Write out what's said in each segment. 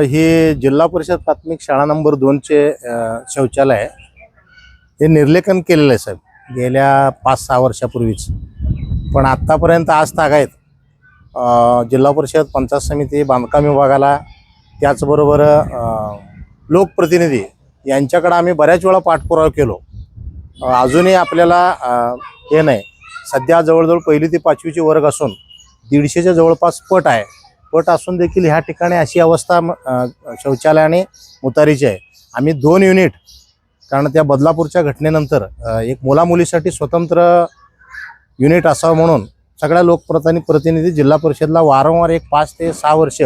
हे? जिल्हा परिषद प्राथमिक शाळा नंबर दोनचे शौचालय हे निर्लेखन केलेलं आहे साहेब. गेल्या पाच सहा वर्षापूर्वीच. पण आत्तापर्यंत आज तागायत जिल्हा परिषद पंचायत समिती बांधकाम विभागाला त्याचबरोबर लोकप्रतिनिधी यांच्याकडं आम्ही बऱ्याच वेळा पाठपुरावा केलो. अजूनही आपल्याला हे नाही. सध्या जवळजवळ पहिली ते पाचवीचे वर्ग असून दीडशेच्या जवळपास पट आहे. पट असून देखील ह्या ठिकाणी अशी अवस्था म- अ, मुतारीची आहे. आम्ही दोन युनिट कारण त्या बदलापूरच्या घटनेनंतर एक मुलामुलीसाठी स्वतंत्र युनिट असावं म्हणून सगळ्या लोकप्रतिनि प्रतिनिधी जिल्हा परिषदला वारंवार एक पाच ते सहा वर्ष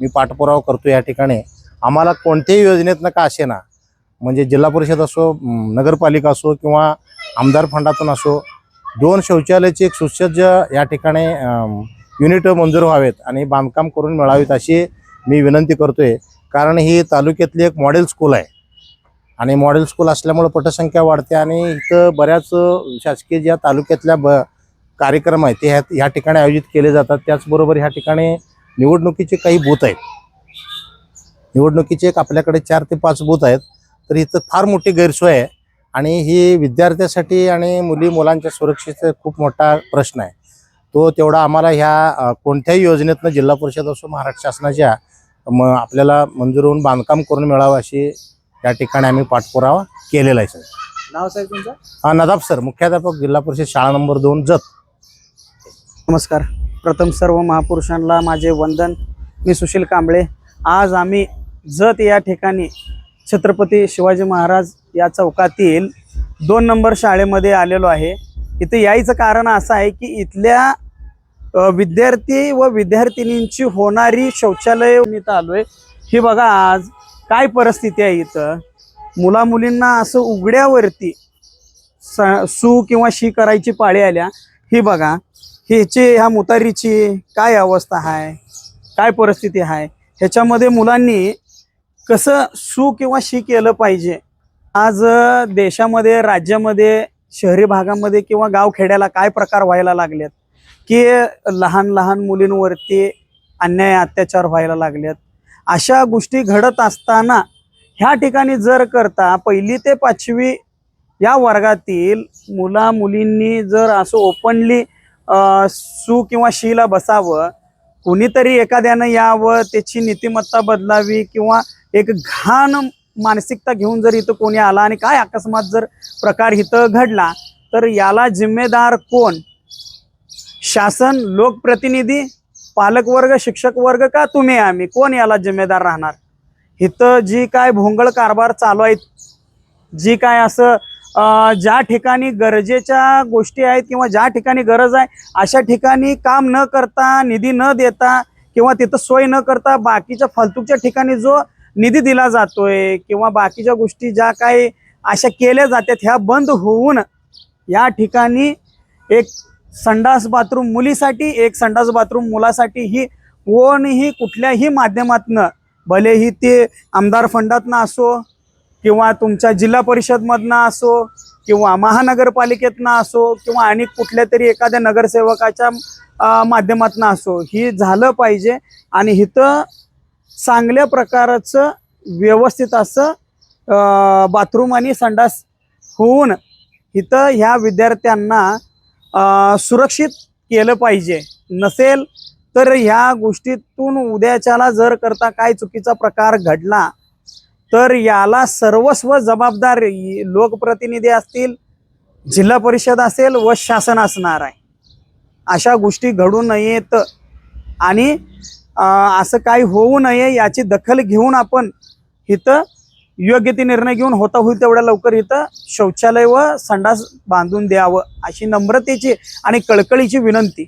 मी पाठपुरावा करतो या ठिकाणी. आम्हाला कोणत्याही योजनेतनं का असे ना म्हणजे जिल्हा परिषद असो नगरपालिका असो किंवा आमदार फंडातून असो दोन शौचालयाचे एक सुसज्ज या ठिकाणी युनिट मंजूर व्हावेत आणि बांधकाम करून मिळावीत अशी मी विनंती करतोय. कारण ही तालुक्यातली एक मॉडेल स्कूल आहे. आणि मॉडेल स्कूल असल्यामुळं पटसंख्या वाढते आणि इथं बऱ्याच शासकीय ज्या तालुक्यातल्या ब कार्यक्रम आहेत ते ह्या ह्या ठिकाणी आयोजित केले जातात. त्याचबरोबर ह्या ठिकाणी निवडणुकीचे काही बूथ आहेत. निवडणुकीचे एक आपल्याकडे चार ते पाच बूथ आहेत. तर इथं फार मोठी गैरसोय आहे. आणि ही विद्यार्थ्यासाठी आणि मुली मुलांच्या सुरक्षेचा खूप मोठा प्रश्न आहे. तो तेवढा आम्हाला ह्या कोणत्याही योजनेतनं जिल्हा परिषद असो महाराष्ट्र शासनाच्या म आपल्याला मंजूर होऊन बांधकाम करून मिळावं अशी या ठिकाणी आम्ही पाठपुरावा केलेला आहे सर. नाव साहेब तुमचं? हा नदाब सर. मुख्याध्यापक जिल्हा परिषद शाळा नंबर दोन जत. नमस्कार. प्रथम सर्व महापुरुषांना माझे वंदन. मी सुशील कांबळे. आज आम्ही जत या ठिकाणी छत्रपती शिवाजी महाराज या चौकातील दोन नंबर शाळेमध्ये आलेलो आहे. इथे यायचं कारण असं आहे की इथल्या विद्यार्थी व विद्यार्थिनींची होणारी शौचालय इथं आहे ही बघा आज काय परिस्थिती आहे इथं. मुला मुलींना असं उघड्यावरती स- सू किंवा शी करायची पाळी आल्या. ही बघा ह्याची ह्या मुतारीची काय अवस्था आहे काय परिस्थिती आहे ह्याच्यामध्ये मुलांनी कसं सू किंवा शी केलं पाहिजे? आज देशामध्ये राज्यामध्ये शहरी भागामध्ये किंवा गावखेड्याला काय प्रकार व्हायला लागलेत? की लहान लहान मुलींवरती अन्याय अत्याचार व्हायला लागलेत. अशा गोष्टी घडत असताना ह्या ठिकाणी जर करता पहिली ते पाचवी या वर्गातील मुला मुलींनी जर असं ओपनली सू किंवा शीला बसावं कुणीतरी एखाद्यानं यावं त्याची नीतिमत्ता बदलावी किंवा एक घाण मानसिकता घेऊन जर इथं कोणी आला आणि काय अकस्मात जर प्रकार इथं घडला तर याला जिम्मेदार कोण? शासन लोकप्रतिनिधी पालकवर्ग शिक्षक वर्ग का तुम्ही आम्ही? कोण याला जिम्मेदार राहणार? इथं जी काय भोंगळ कारभार चालू आहेत जी काय असं ज्या ठिकाणी गरजेच्या गोष्टी आहेत किंवा ज्या ठिकाणी गरज आहे अशा ठिकाणी काम न करता निधी न देता किंवा तिथं सोय न करता बाकीच्या फालतूच्या ठिकाणी जो निधी दिला जातोय किंवा बाकीच्या गोष्टी ज्या काही अशा केल्या जातात ह्या बंद होऊन या ठिकाणी एक संडास बाथरूम मुलीसाठी एक संडास बाथरूम मुलासाठी ही कोणीही कुठल्याही माध्यमातनं भलेही ते आमदार फंडातनं असो किंवा तुमच्या जिल्हा परिषदमधनं असो किंवा महानगरपालिकेतनं असो किंवा आणि कुठल्या तरी एखाद्या नगरसेवकाच्या माध्यमातनं असो ही झालं पाहिजे. आणि इथं चांगल्या प्रकारचं व्यवस्थित असं बाथरूम आणि संडास होऊन इथं ह्या विद्यार्थ्यांना सुरक्षित केलं पाहिजे. नसेल तर ह्या गोष्टीतून उद्याच्याला जर करता काय चुकीचा प्रकार घडला तर याला सर्वस्व जबाबदार लोकप्रतिनिधी असतील जिल्हा परिषद असेल व शासन असणार आहे. अशा गोष्टी घडू नयेत. आणि असं काही होऊ नये याची दखल घेऊन आपण इथं योग्य ते निर्णय घेऊन होता होईल तेवढ्या लवकर इथं शौचालय व संडास बांधून द्यावं अशी नम्रतेची आणि कळकळीची विनंती.